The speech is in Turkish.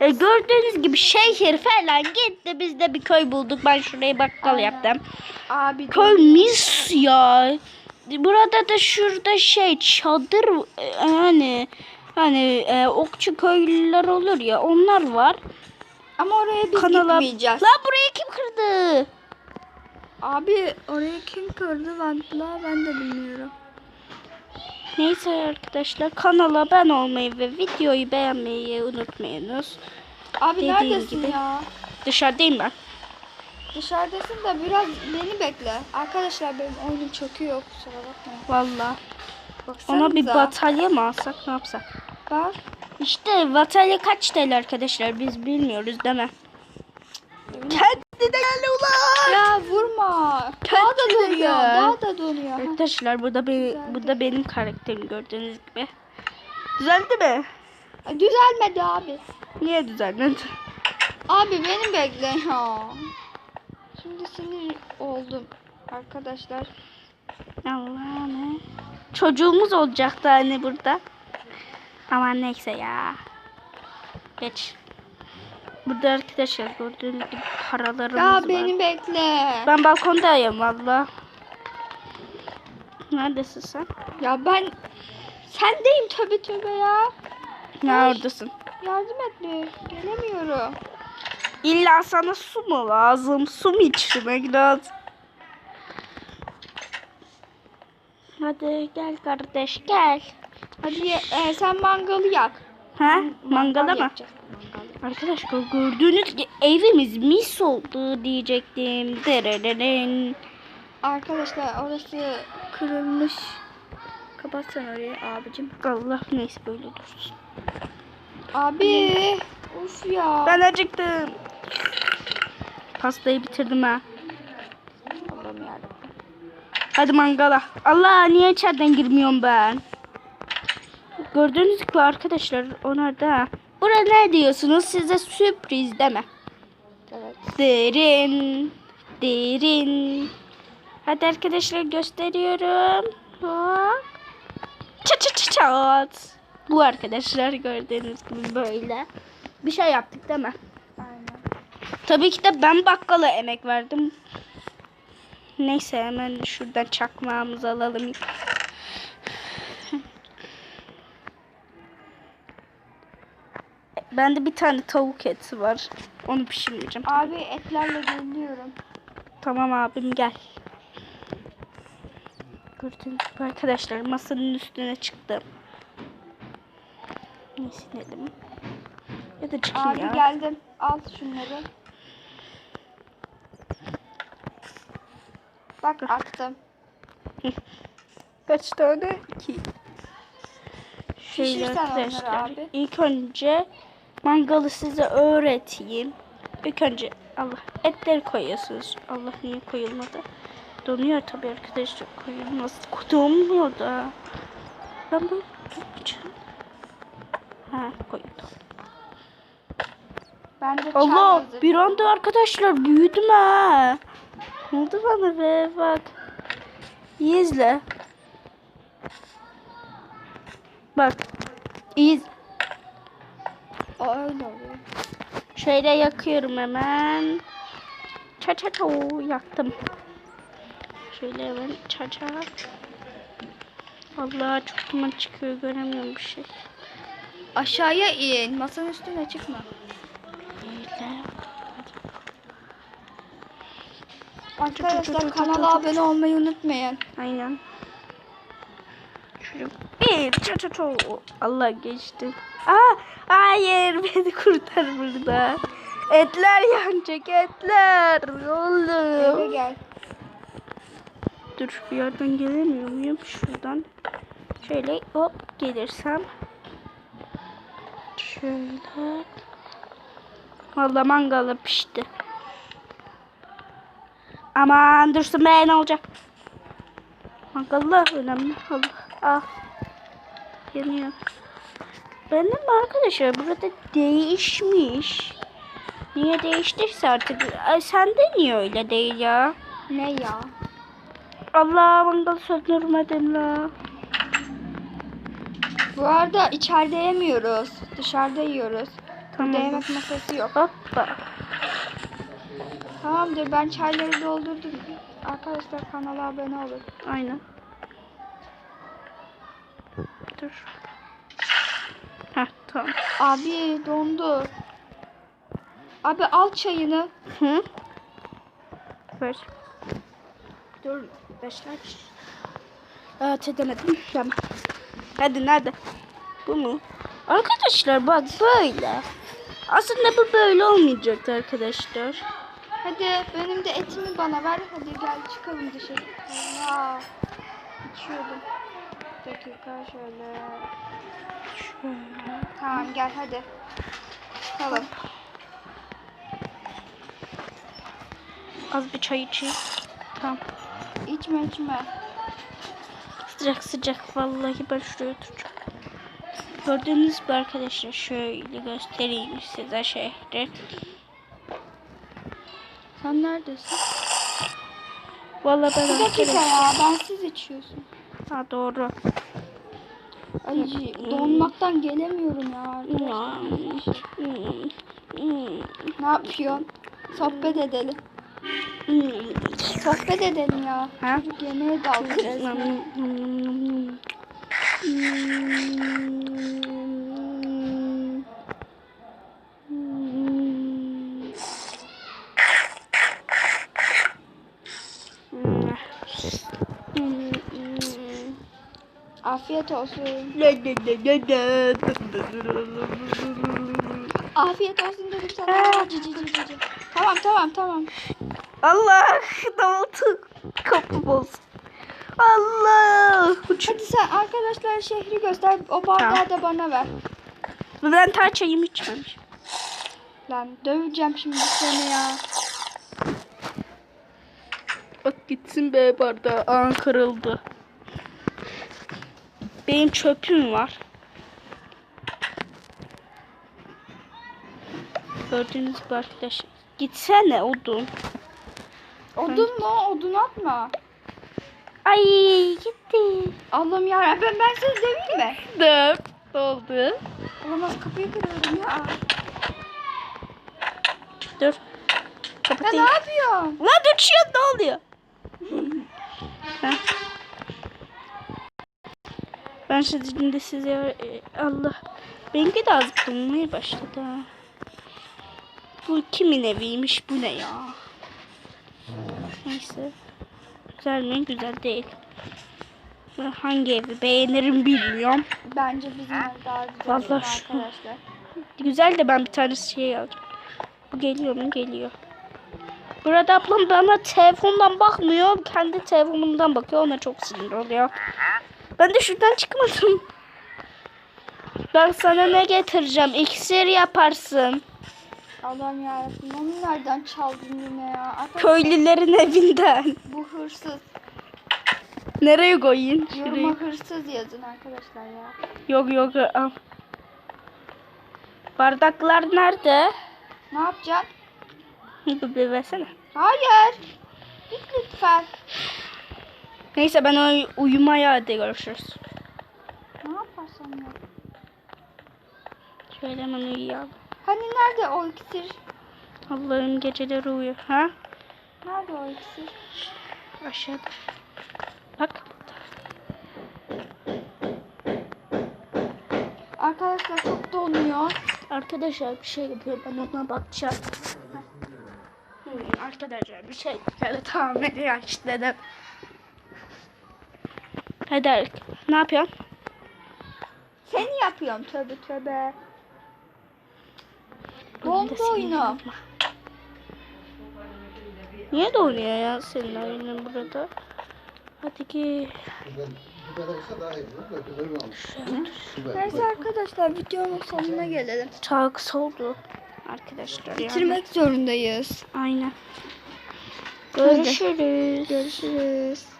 E, gördüğünüz gibi şehir falan gitti. Biz de bir köy bulduk. Ben şuraya bakkal Aynen. yaptım. Abi Köy mis ya. Burada da şurada şey çadır e, hani hani e, okçu köylüler olur ya onlar var. Ama oraya biz Kanala. gitmeyeceğiz. Lan burayı kim kırdı? Abi oraya kim kırdı lan? La ben de bilmiyorum. Neyse arkadaşlar kanala ben olmayı ve videoyu beğenmeyi unutmayınız. Abi Dediğin neredesin gibi. ya? Dışarıdayım ben. Dışarıdasın da biraz beni bekle. Arkadaşlar benim oyunum çöküyor kusura bakmayın. Valla. Ona bir batarya mı alsak ne yapsak? Var. İşte batarya kaç TL arkadaşlar biz bilmiyoruz değil mi? Kendine gel. Ya vurma. Daha da gel. Daha da donuyor. Ha. Arkadaşlar burada Güzeldi. burada benim karakterim gördüğünüz gibi. Düzeldi mi? Düzelmedi abi. Niye düzelmedi? Abi beni bekle ya. Şimdi sinir oldum arkadaşlar. Allah ne? Çocuğumuz olacaktı hani burada. Aman neyse ya. Geç. Burada arkadaşlar gördüğünüz gibi paralarımız Ya var. beni bekle. Ben balkondayım valla. Neredesin sen? Ya ben sendeyim tövbe tövbe ya. Neredesin? Yardım et bir. Gelemiyorum. İlla sana su mu lazım? Su mu içmek lazım? Hadi gel kardeş gel. Hadi e, sen mangalı yak. Ha? Mangala mı? yakacağız, mangal. Arkadaşlar gördüğünüz gibi evimiz mis oldu diyecektim. Derereren. Arkadaşlar orası kırılmış. Kapatsana orayı abicim. Allah neyse böyle dursun. Abi. Of ya. Ben acıktım. Pastayı bitirdim ha. Allah'ım yarabbim. Hadi mangala. Allah niye içeriden girmiyorum ben? Gördüğünüz gibi arkadaşlar onlar da. Bura ne diyorsunuz? Size sürpriz deme. Evet. Derin. Derin. Hadi arkadaşlar gösteriyorum. Bak. Çat çat çat çat. Bu arkadaşlar gördüğünüz gibi böyle. Bir şey yaptık değil mi? Aynen. Tabii ki de ben bakkala emek verdim. Neyse hemen şuradan çakmağımızı alalım. Bende bir tane tavuk eti var. Onu pişirmeyeceğim. Abi etlerle geliyorum. Tamam abim gel. Gördüğünüz gibi arkadaşlar masanın üstüne çıktım. Ne sinelim? Ya da çıkayım Abi ya. geldim. Al şunları. Bak attım. Kaç tane? İki. Şöyle onları arkadaşlar. abi. İlk önce mangalı size öğreteyim. İlk önce Allah etleri koyuyorsunuz. Allah niye koyulmadı? Donuyor tabii arkadaşlar koyulmaz. Donmuyor da. Ben böyle yapacağım. Ha koyuldu. Ben de Allah bir anda arkadaşlar büyüdüm ha. Ne oldu bana be bak. İyi izle. Bak. İyi. Aa, öyle oluyor. Şöyle yakıyorum hemen. Ça ça ça yaktım. Şöyle hemen ça ça. Allah çok duman çıkıyor göremiyorum bir şey. Aşağıya in. Masanın üstüne çıkma. Arkadaşlar kanala abone olmayı unutmayın. Aynen. Bir ça ça ça. Allah geçti. Aa, hayır beni kurtar burada. Etler yanacak etler. Eve Oğlum. gel. Dur bir yerden gelemiyor muyum? Şuradan. Şöyle hop gelirsem. Şöyle. Valla mangalı pişti. Aman dursun be ne olacak? Mangalı önemli. Allah. Ah. Yanıyor. Benim arkadaşlar burada değişmiş. Niye değiştiyse artık. Ay sende niye öyle değil ya? Ne ya? Allah mangal söndürmedim la. Bu arada içeride yemiyoruz. Dışarıda yiyoruz. Tamam. Burada yemek masası yok. Hoppa. Tamamdır ben çayları doldurdum. Arkadaşlar kanala abone olun. Aynen. Dur. Heh tamam. Abi dondu. Abi al çayını. Hı? Ver. Dur. Beşler. Evet edemedim. Tamam. Hadi nerede? Bu mu? Arkadaşlar bak böyle. Aslında bu böyle olmayacaktı arkadaşlar. Hadi benim de etimi bana ver. Hadi gel çıkalım dışarı. Ya. İçiyordum. Dakika şöyle. Şöyle. Tamam gel hadi. Çıkalım. Az bir çay içeyim. Tamam. İçme içme. Sıcak sıcak vallahi ben şuraya oturacağım. Gördüğünüz gibi arkadaşlar şöyle göstereyim size şehri. Sen neredesin? Vallahi ben Bir dakika ya bensiz içiyorsun. Ha doğru. Ay donmaktan gelemiyorum ya. arkadaşlar. Hmm, hmm, Ne yapıyorsun? Sohbet edelim. hmm. Sohbet edelim ya. Ha? Çocuk yemeğe daldı resmen. Afiyet olsun. Afiyet olsun dedim sana. Cici cici cici. Tamam tamam tamam. Allah davultu kapı olsun. Allah. Uç. Hadi sen arkadaşlar şehri göster. O bardağı Tamam. da bana ver. Ben tar çayımı içmemişim. Lan döveceğim şimdi seni ya. Bak gitsin be bardağı. Aa kırıldı. Benim çöpüm var. Gördüğünüz gibi arkadaşlar. Gitsene odun. Odun mu? Odun atma. Ay gitti. Allah'ım yarabbim ben seni döveyim mi? Dört oldu. Olamaz kapıyı kırıyorum ya. Dur. Ya Kapatayım. ne yapıyorsun? Lan uçuyor ne oluyor? Ben şimdi size e, Allah benimki de az bulmaya başladı. Bu kimin eviymiş bu ne ya? Neyse. Güzel mi? Güzel değil. Ben hangi evi beğenirim bilmiyorum. Bence bizim ev daha güzel Vallahi şu- arkadaşlar. Güzel de ben bir tane şey alacağım. Bu geliyor mu? Geliyor. Burada ablam bana telefondan bakmıyor. Kendi telefonumdan bakıyor. Ona çok sinir oluyor. Ben de şuradan çıkmadım. Ben sana ne getireceğim? İksir yaparsın. Allah'ım yarabbim onu nereden çaldın yine ya? Arkadaşlar, Köylülerin evinden. bu hırsız. Nereye koyayım? Yoruma Şuraya. hırsız yazın arkadaşlar ya. Yok yok al. Bardaklar nerede? Ne yapacaksın? Bir versene. Hayır. Git lütfen. Neyse ben uy- uyumaya hadi görüşürüz. Ne yaparsan ya. Şöyle hemen uyuyalım. Hani nerede o iksir? Allah'ım geceleri uyuyor. Ha? Nerede o iksir? Aşağıda. Bak. Arkadaşlar çok donuyor. Arkadaşlar bir şey yapıyor. Ben ona bakacağım. Hmm, arkadaşlar bir şey böyle tamir aç dedim. Hadi. Ne yapıyorsun? Seni yapıyorum tövbe tövbe. De seni oyunu. Niye donuyor ya senin oyunun burada? Hadi ki. Neyse arkadaşlar videonun sonuna gelelim. Çok soğudu. Arkadaşlar yani. Bitirmek zorundayız. Aynen. Görüşürüz. Görüşürüz.